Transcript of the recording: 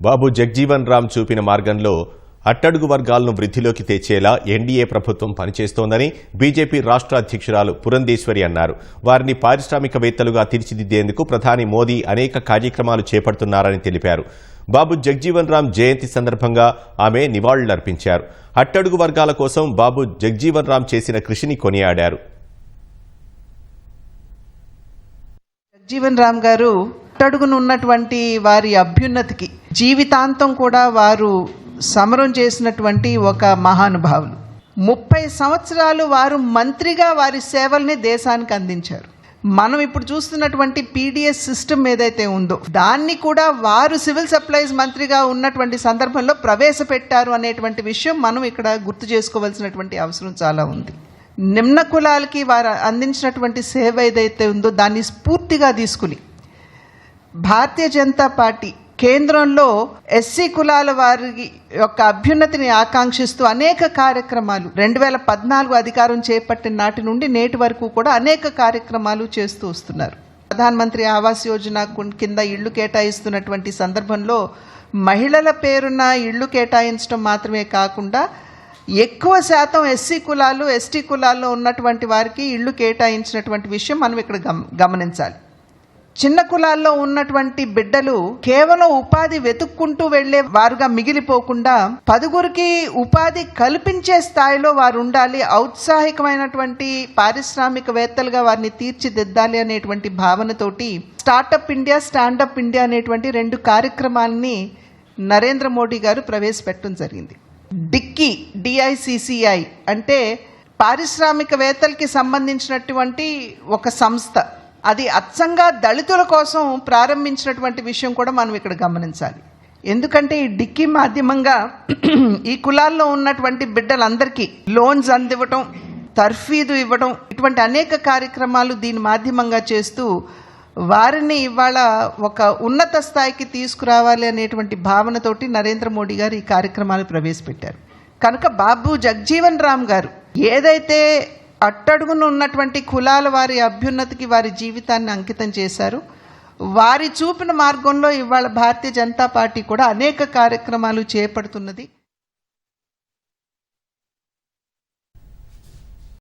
బాబు జగ్జీవన్ రామ్ చూపిన మార్గంలో అట్టడుగు వర్గాలను వృద్ధిలోకి తెచ్చేలా ఎన్డీఏ ప్రభుత్వం పనిచేస్తోందని బీజేపీ రాష్ట్ర అధ్యక్షురాలు పురంధేశ్వరి అన్నారు. వారిని పారిశ్రామికవేత్తలుగా తీర్చిదిద్దేందుకు ప్రధాని మోదీ అనేక కార్యక్రమాలు చేపడుతున్నారని తెలిపారు. బాబు జగ్జీవన్ రామ్ జయంతి సందర్భంగా ఆమె నివాళులర్పించారు. అట్టడుగు వర్గాల కోసం బాబు జగ్జీవన్ రామ్ చేసిన కృషిని కొనియాడారు. జగ్జీవన్ రామ్ గారు అట్టడుగున ఉన్నటువంటి వారి అభ్యున్నతికి జీవితాంతం కూడా వారు సమరం చేసినటువంటి ఒక మహానుభావులు. ముప్పై సంవత్సరాలు వారు మంత్రిగా వారి సేవల్ని దేశానికి అందించారు. మనం ఇప్పుడు చూస్తున్నటువంటి పీడిఎస్ సిస్టమ్ ఏదైతే ఉందో దాన్ని కూడా వారు సివిల్ సప్లైస్ మంత్రిగా ఉన్నటువంటి సందర్భంలో ప్రవేశపెట్టారు అనేటువంటి విషయం మనం ఇక్కడ గుర్తు చేసుకోవాల్సినటువంటి అవసరం చాలా ఉంది. నిమ్న కులాలకి వారు అందించినటువంటి సేవ ఏదైతే ఉందో దాన్ని స్ఫూర్తిగా తీసుకుని భారతీయ జనతా పార్టీ కేంద్రంలో ఎస్సీ కులాల వారి యొక్క అభ్యున్నతిని ఆకాంక్షిస్తూ అనేక కార్యక్రమాలు రెండు వేల పద్నాలుగు అధికారం చేపట్టిన నాటి నుండి నేటి వరకు కూడా అనేక కార్యక్రమాలు చేస్తూ వస్తున్నారు. ప్రధానమంత్రి ఆవాస్ యోజన కింద ఇళ్ళు కేటాయిస్తున్నటువంటి సందర్భంలో మహిళల పేరున ఇళ్ళు కేటాయించడం మాత్రమే కాకుండా ఎక్కువ శాతం ఎస్సీ కులాలు ఎస్టీ కులాల్లో ఉన్నటువంటి వారికి ఇళ్ళు కేటాయించినటువంటి విషయం మనం ఇక్కడ గమ గమనించాలి. చిన్న కులాల్లో ఉన్నటువంటి బిడ్డలు కేవలం ఉపాధి వెతుక్కుంటూ వెళ్ళే వారుగా మిగిలిపోకుండా పదుగురికి ఉపాధి కల్పించే స్థాయిలో వారు ఉండాలి ఔత్సాహికమైనటువంటి పారిశ్రామికవేత్తలుగా వారిని తీర్చిదిద్దాలి అనేటువంటి భావనతోటి స్టార్టప్ ఇండియా స్టాండప్ ఇండియా అనేటువంటి రెండు కార్యక్రమాలని నరేంద్ర మోడీ గారు ప్రవేశపెట్టడం జరిగింది. డిక్కీ డిఐసిసిఐ అంటే పారిశ్రామికవేత్తలకి సంబంధించినటువంటి ఒక సంస్థ. అది అచ్చంగా దళితుల కోసం ప్రారంభించినటువంటి విషయం కూడా మనం ఇక్కడ గమనించాలి. ఎందుకంటే ఈ డిక్కీ మాధ్యమంగా ఈ కులాల్లో ఉన్నటువంటి బిడ్డలందరికీ లోన్స్ అందివ్వటం తర్ఫీదు ఇవ్వడం ఇటువంటి అనేక కార్యక్రమాలు దీని మాధ్యమంగా చేస్తూ వారిని ఇవాళ ఒక ఉన్నత స్థాయికి తీసుకురావాలి అనేటువంటి భావనతోటి నరేంద్ర మోడీ గారు ఈ కార్యక్రమాలు ప్రవేశపెట్టారు. కనుక బాబు జగ్జీవన్ రామ్ గారు ఏదైతే అట్టడుగున ఉన్నటువంటి కులాల వారి అభ్యున్నతికి వారి జీవితాన్ని అంకితం చేశారు. వారి చూపిన మార్గంలో ఇవాళ భారతీయ జనతా పార్టీ కూడా అనేక కార్యక్రమాలు చేపడుతున్నది.